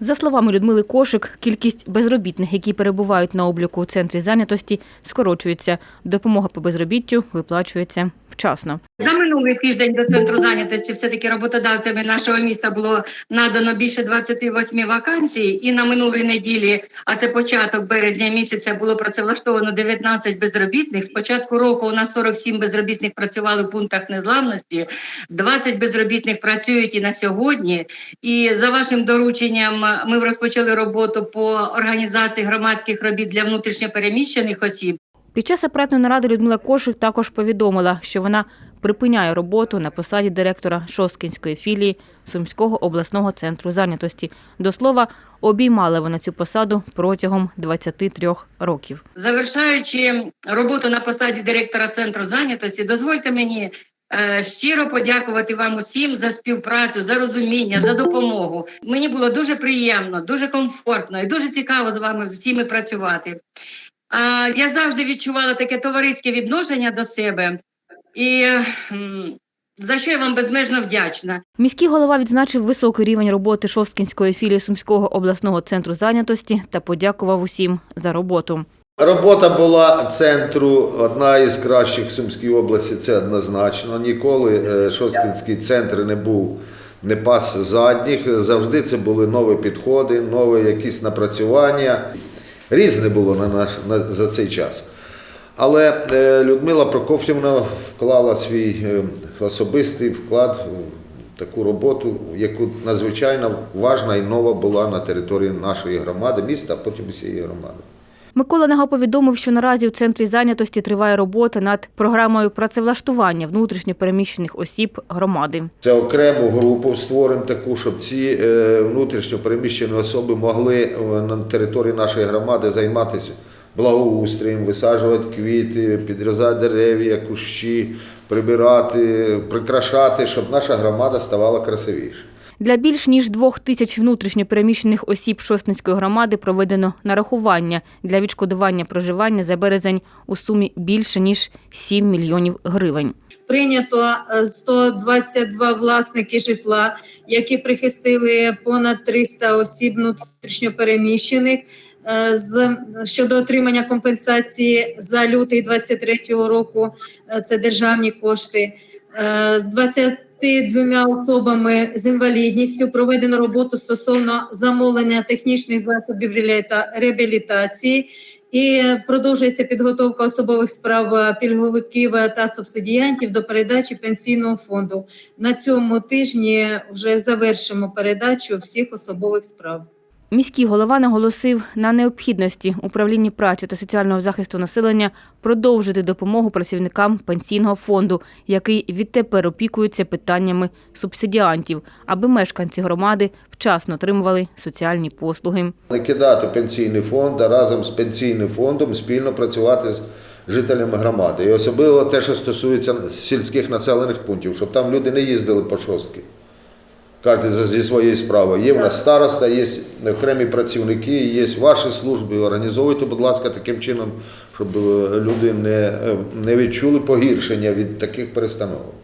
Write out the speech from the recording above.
За словами Людмили Кошик, кількість безробітних, які перебувають на обліку у центрі зайнятості, скорочується. Допомога по безробіттю виплачується вчасно. За минулий тиждень до центру зайнятості все-таки роботодавцями нашого міста було надано більше 28 вакансій. І на минулій неділі, а це початок березня місяця, було працевлаштовано 19 безробітних. З початку року у нас 47 безробітних працювали в пунктах незламності, 20 безробітних працюють і на сьогодні. І за вашим дорученням ми розпочали роботу по організації громадських робіт для внутрішньопереміщених осіб. Під час апаратної наради Людмила Кошик також повідомила, що вона припиняє роботу на посаді директора Шосткінської філії Сумського обласного центру зайнятості. До слова, обіймала вона цю посаду протягом 23 років. Завершаючи роботу на посаді директора центру зайнятості, дозвольте мені е, щиро подякувати вам усім за співпрацю, за розуміння, за допомогу. Мені було дуже приємно, дуже комфортно і дуже цікаво з вами всіми працювати. А, я завжди відчувала таке товариське відношення до себе, і за що я вам безмежно вдячна. Міський голова відзначив високий рівень роботи Шосткінської філії Сумського обласного центру зайнятості та подякував усім за роботу. Робота була центру одна із кращих в Сумській області, це однозначно. Ніколи е, Шосткінський центр не був не пас задніх. Завжди це були нові підходи, нові якісь напрацювання. Різне було на наш, на, за цей час. Але е, Людмила Прокоф'євна вклала свій е, особистий вклад в таку роботу, яку надзвичайно важна і нова була на території нашої громади, міста, а потім усієї громади. Микола Нега повідомив, що наразі у центрі зайнятості триває робота над програмою працевлаштування внутрішньопереміщених осіб громади. Це окрему групу створимо таку, щоб ці е, внутрішньо переміщені особи могли е, на території нашої громади займатися благоустроєм, висаджувати квіти, підрізати дерев'я, кущі, прибирати, прикрашати, щоб наша громада ставала красивіше. Для більш ніж двох тисяч внутрішньопереміщених осіб Шостинської громади проведено нарахування для відшкодування проживання за березень у сумі більше ніж 7 мільйонів гривень. Прийнято е, 122 власники житла, які прихистили понад 300 осіб внутрішньопереміщених. Е, з щодо отримання компенсації за лютий 23-го року е, це державні кошти з 20 двома особами з інвалідністю проведено роботу стосовно замовлення технічних засобів реабілітації і продовжується підготовка особових справ е, пільговиків е, та субсидіантів до передачі пенсійного фонду. На цьому тижні вже завершимо передачу всіх особових справ. Міський голова наголосив на необхідності управління праці та соціального захисту населення продовжити допомогу працівникам пенсійного фонду, який відтепер опікується питаннями субсидіантів, аби мешканці громади вчасно отримували соціальні послуги. Не кидати пенсійний фонд, а разом з пенсійним фондом спільно працювати з жителями громади. І особливо те, що стосується сільських населених пунктів, щоб там люди не їздили по шостки. Кожен за- зі своєю справою. Є в нас староста, є окремі працівники, є ваші служби. Організовуйте, будь ласка, таким чином, щоб е, люди не, е, не відчули погіршення від таких перестановок.